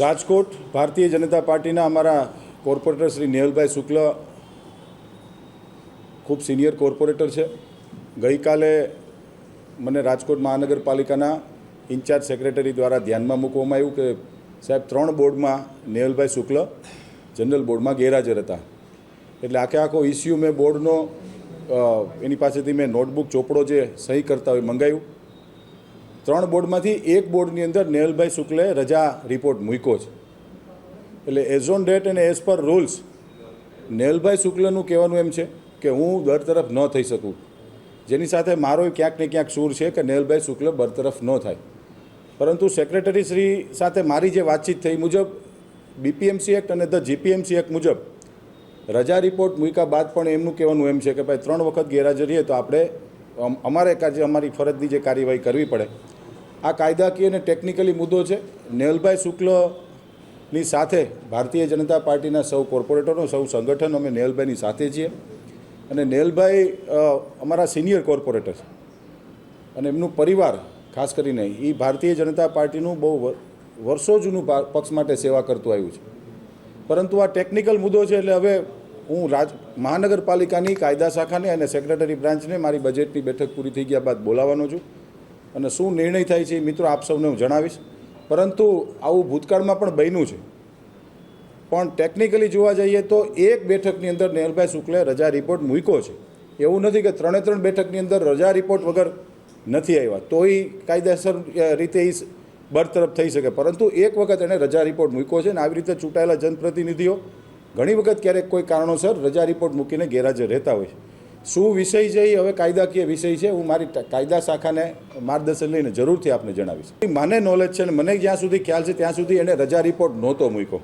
રાજકોટ, ભારતીય જનતા પાર્ટીના અમારા કોર્પોરેટર શ્રી નેહલભાઈ શુક્લ ખૂબ સિનિયર કોર્પોરેટર છે. ગઈકાલે મને રાજકોટ મહાનગરપાલિકાના ઇન્ચાર્જ સેક્રેટરી દ્વારા ધ્યાનમાં મૂકવામાં આવ્યું કે સાહેબ, ત્રણ બોર્ડમાં નેહલભાઈ શુક્લ જનરલ બોર્ડમાં ગેરહાજર હતા. એટલે આખે આખો ઇસ્યુ મેં બોર્ડનો એની પાસેથી મેં નોટબુક ચોપડો જે સહી કરતા હોય મંગાવ્યું ત્રણ બોર્ડમાંથી એક બોર્ડની અંદર નેહલભાઈ શુક્લે રજા રિપોર્ટ મૂક્યો છે. એટલે એઝ ઓન ડેટ અને એઝ પર રૂલ્સ નેહલભાઈ શુક્લનું કહેવાનું એમ છે કે હું બરતરફ ન થઈ શકું. જેની સાથે મારો ક્યાંક ને ક્યાંક સૂર છે કે નેહલભાઈ શુક્લ બરતરફ ન થાય. પરંતુ સેક્રેટરી શ્રી સાથે મારી જે વાતચીત થઈ મુજબ બીપીએમસી એક્ટ અને ધ જીપીએમસી એક્ટ મુજબ, રજા રિપોર્ટ મૂક્યા બાદ પણ એમનું કહેવાનું એમ છે કે ભાઈ, ત્રણ વખત ગેરહાજર રહીએ તો આપણે અમ- અમારે કાર્ય અમારી ફરજની જે કાર્યવાહી કરવી પડે. આ કાયદાકીય અને ટેકનિકલી મુદ્દો છે. નેહલભાઈ શુક્લની સાથે ભારતીય જનતા પાર્ટીના સૌ કોર્પોરેટરો સૌ સંગઠન અમે નેહલભાઈની સાથે છીએ. અને નેહલભાઈ અમારા સિનિયર કોર્પોરેટર છે. અને એમનું પરિવાર, ખાસ કરીને એ ભારતીય જનતા પાર્ટીનું બહુ વર્ષો જૂનું પક્ષ માટે સેવા કરતું આવ્યું છે. પરંતુ આ ટેકનિકલ મુદ્દો છે એટલે હવે હું રાજ, મહાનગરપાલિકાની, કાયદા શાખાને અને સેક્રેટરી બ્રાન્ચને મારી બજેટની બેઠક પૂરી થઈ ગયા બાદ બોલાવવાનો છું. અને શું નિર્ણય થાય છે એ મિત્રો આપ સૌને હું જણાવીશ. પરંતુ આવું ભૂતકાળમાં પણ બન્યું છે. પણ ટેકનિકલી જોવા જઈએ તો એક બેઠકની અંદર નેહલભાઈ શુક્લે રજા રિપોર્ટ મૂક્યો છે. એવું નથી કે ત્રણે ત્રણ બેઠકની અંદર રજા રિપોર્ટ વગર નથી આવ્યા. તોય કાયદેસર રીતે એ બરતરફ થઈ શકે. પરંતુ એક વખત એણે રજા રિપોર્ટ મૂક્યો છે ને આવી રીતે ચૂંટાયેલા જનપ્રતિનિધિઓ ઘણી વખત ક્યારેક કોઈ કારણોસર રજા રિપોર્ટ મૂકીને ગેરહાજર રહેતા હોય છે. શું વિષય છે એ હવે કાયદાકીય વિષય છે. હું મારી કાયદા શાખાને માર્ગદર્શન લઈને જરૂરથી આપને જણાવીશ. મને નોલેજ છે ને મને જ્યાં સુધી ખ્યાલ છે ત્યાં સુધી એણે રજા રિપોર્ટ નહોતો મૂક્યો.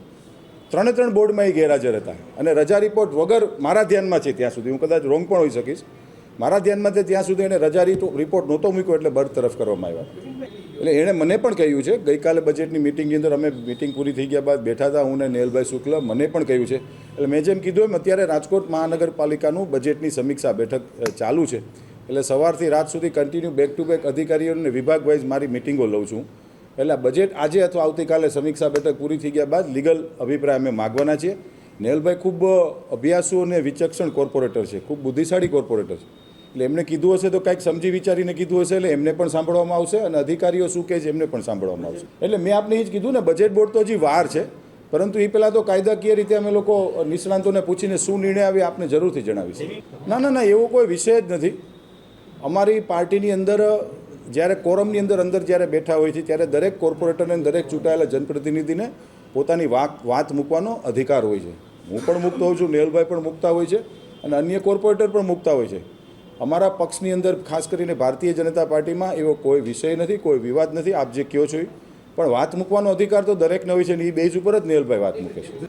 ત્રણે ત્રણ બોર્ડમાં એ ગેરહાજર હતા. અને રજા રિપોર્ટ વગર મારા ધ્યાનમાં છે ત્યાં સુધી. હું કદાચ રોંગ પણ હોઈ શકીશ. મારા ધ્યાનમાં ત્યાં સુધી એને રજા રિપો- રિપોર્ટ નહોતો મૂક્યો એટલે બરતરફ કરવામાં આવ્યા. એટલે એણે મને પણ કહ્યું છે, ગઈકાલે બજેટની મિટિંગની અંદર અમે મિટિંગ પૂરી થઈ ગયા બાદ બેઠા હતા હું ને નેહલભાઈ શુક્લ, મને પણ કહ્યું છે. એટલે મેં જેમ કીધું એમ અત્યારે રાજકોટ મહાનગરપાલિકાનું બજેટની સમીક્ષા બેઠક ચાલુ છે. એટલે સવારથી રાત સુધી કન્ટિન્યુ બેક ટુ બેક અધિકારીઓને વિભાગ વાઇઝ મારી મિટિંગો લઉં છું. એટલે બજેટ આજે અથવા આવતીકાલે સમીક્ષા બેઠક પૂરી થઈ ગયા બાદ લીગલ અભિપ્રાય અમે માગવાના છીએ. નેહલભાઈ ખૂબ અભ્યાસુ અને વિચક્ષણ કોર્પોરેટર છે, ખૂબ બુદ્ધિશાળી કોર્પોરેટર છે. એટલે એમને કીધું હશે તો કંઈક સમજી વિચારીને કીધું હશે, એટલે એમને પણ સાંભળવામાં આવશે અને અધિકારીઓ શું કહે છે એમને પણ સાંભળવામાં આવશે. એટલે મેં આપને એ જ કીધું ને બજેટ બોર્ડ તો હજી વાર છે, પરંતુ એ પહેલાં તો કાયદાકીય રીતે અમે લોકો નિષ્ણાંતોને પૂછીને શું નિર્ણય આવે આપને જરૂરથી જણાવીશું. ના ના ના, એવો કોઈ વિષય જ નથી. અમારી પાર્ટીની અંદર, જ્યારે કોરમની અંદર અંદર જ્યારે બેઠા હોય છે, ત્યારે દરેક કોર્પોરેટરને દરેક ચૂંટાયેલા જનપ્રતિનિધિને પોતાની વાત વાત મૂકવાનો અધિકાર હોય છે. હું પણ મૂકતો હોઉં છું નેહલભાઈ પણ મૂકતા હોય છે, અને અન્ય કોર્પોરેટર પણ મૂકતા હોય છે. અમારા પક્ષની અંદર ખાસ કરીને ભારતીય જનતા પાર્ટીમાં એવો કોઈ વિષય નથી, કોઈ વિવાદ નથી. આપ જે કહો છો પણ વાત મૂકવાનો અધિકાર તો દરેકને હોય છે ને એ બેઝ ઉપર જ નેહલભાઈ વાત મૂકે છે.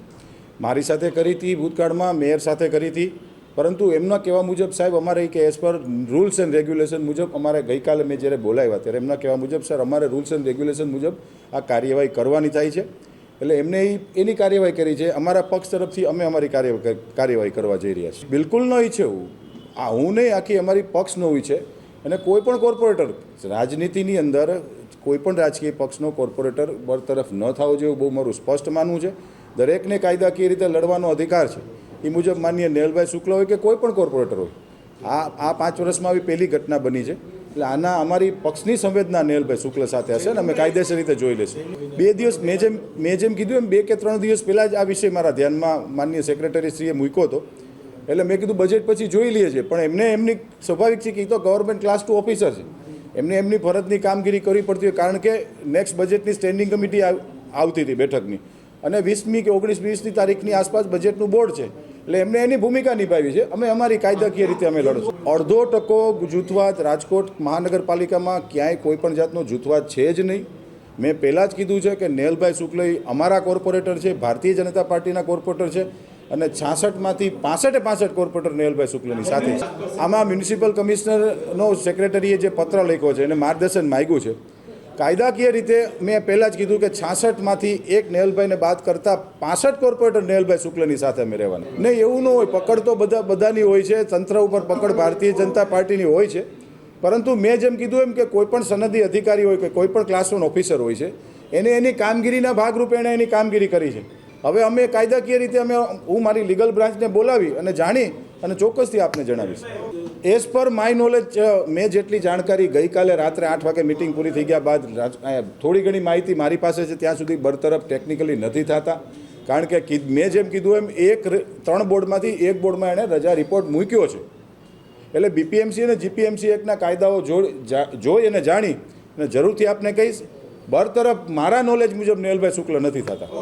મારી સાથે કરી હતી, ભૂતકાળમાં મેયર સાથે કરી હતી. પરંતુ એમના કહેવા મુજબ સાહેબ, અમારે કે as per rules and regulation મુજબ અમારે ગઈકાલે મેં જ્યારે બોલાવ્યા ત્યારે એમના કહેવા મુજબ, સર, અમારે રૂલ્સ એન્ડ રેગ્યુલેશન મુજબ આ કાર્યવાહી કરવાની થાય છે. એટલે એમને એની કાર્યવાહી કરી છે. અમારા પક્ષ તરફથી અમે અમારી કાર્ય, કાર્યવાહી કરવા જઈ રહ્યા છીએ. બિલકુલ ન ઈચ્છે હું આ હું નહીં, આખી અમારી પક્ષ નવી છે. અને કોઈ પણ કોર્પોરેટર, રાજનીતિની અંદર કોઈ પણ રાજકીય પક્ષનો કોર્પોરેટર બરતરફ ન થવો જોઈએ બહુ મારું સ્પષ્ટ માનવું છે. દરેકને કાયદાકીય રીતે લડવાનો અધિકાર છે, એ મુજબ માન્ય નેહલભાઈ શુક્લ હોય કે કોઈ પણ કોર્પોરેટર હોય. આ આ પાંચ વર્ષમાં આવી પહેલી ઘટના બની છે. એટલે આના અમારી પક્ષની સંવેદના નેહલભાઈ શુક્લ સાથે હશે ને અમે કાયદેસર રીતે જોઈ લેશું બે દિવસ, મેં જેમ મેં જેમ કીધું એમ, બે કે ત્રણ દિવસ પહેલાં જ આ વિષય મારા ધ્યાનમાં માન્ય સેક્રેટરીશ્રીએ મૂક્યો હતો. એટલે મેં કીધું બજેટ પછી જોઈ લઈએ છીએ. પણ એમને એમની સ્વાભાવિક છે કે એ તો ગવર્મેન્ટ ક્લાસ ટુ ઓફિસર છે. એમને એમની ફરજની કામગીરી કરવી પડતી હોય કારણ કે નેક્સ્ટ બજેટની સ્ટેન્ડિંગ કમિટી આવતી હતી બેઠકની. અને વીસમી કે ઓગણીસ વીસની તારીખની આસપાસ બજેટનું બોર્ડ છે. એટલે એમને એની ભૂમિકા નિભાવી છે. અમે અમારી કાયદાકીય રીતે અમે લડશું અડધો ટકો જૂથવાદ રાજકોટ મહાનગરપાલિકામાં ક્યાંય કોઈ પણ જાતનો જૂથવાદ છે જ નહીં. મેં પહેલાં જ કીધું છે કે નેહલભાઈ શુક્લ અમારા કોર્પોરેટર છે, ભારતીય જનતા પાર્ટીના કોર્પોરેટર છે. અને છાસઠમાંથી પાસઠે પાસઠ કોર્પોરેટર નેહલભાઈ શુક્લની સાથે. આમાં મ્યુનિસિપલ કમિશનરનો સેક્રેટરીએ જે પત્ર લખ્યો છે, એને માર્ગદર્શન માગ્યું છે. કાયદાકીય રીતે મેં પહેલાં જ કીધું કે છાસઠમાંથી એક નેહલભાઈને બાદ કરતાં પાસઠ કોર્પોરેટર નેહલભાઈ શુક્લની સાથે અમે રહેવાના. નહીં, એવું ન હોય. પકડ તો બધા, બધાની હોય છે. તંત્ર ઉપર પકડ ભારતીય જનતા પાર્ટીની હોય છે. પરંતુ મેં જેમ કીધું એમ કે કોઈ પણ સનદી અધિકારી હોય કે કોઈ પણ ક્લાસ ઓફિસર હોય છે, એને એની કામગીરીના ભાગરૂપે એણે એની કામગીરી કરી છે. હવે અમે કાયદાકીય રીતે અમે હું મારી લીગલ બ્રાન્ચને બોલાવી અને જાણી અને ચોક્કસથી આપને જણાવીશ. એઝ પર માય નોલેજ મેં જેટલી જાણકારી ગઈકાલે રાત્રે આઠ વાગે મિટિંગ પૂરી થઈ ગયા બાદ થોડી ઘણી માહિતી મારી પાસે છે, ત્યાં સુધી બરતરફ ટેકનિકલી નથી થતા. કારણ કે મેં જેમ કીધું એમ, એક ત્રણ બોર્ડમાંથી એક બોર્ડમાં એણે રજા રિપોર્ટ મૂક્યો છે. એટલે બીપીએમસી અને જીપીએમસી એકના કાયદાઓ જોઈ અને જાણી. અને જરૂરથી આપને કહીશ, બરતરફ મારા નોલેજ મુજબ નેલભાઈ શુક્લ નથી થતા.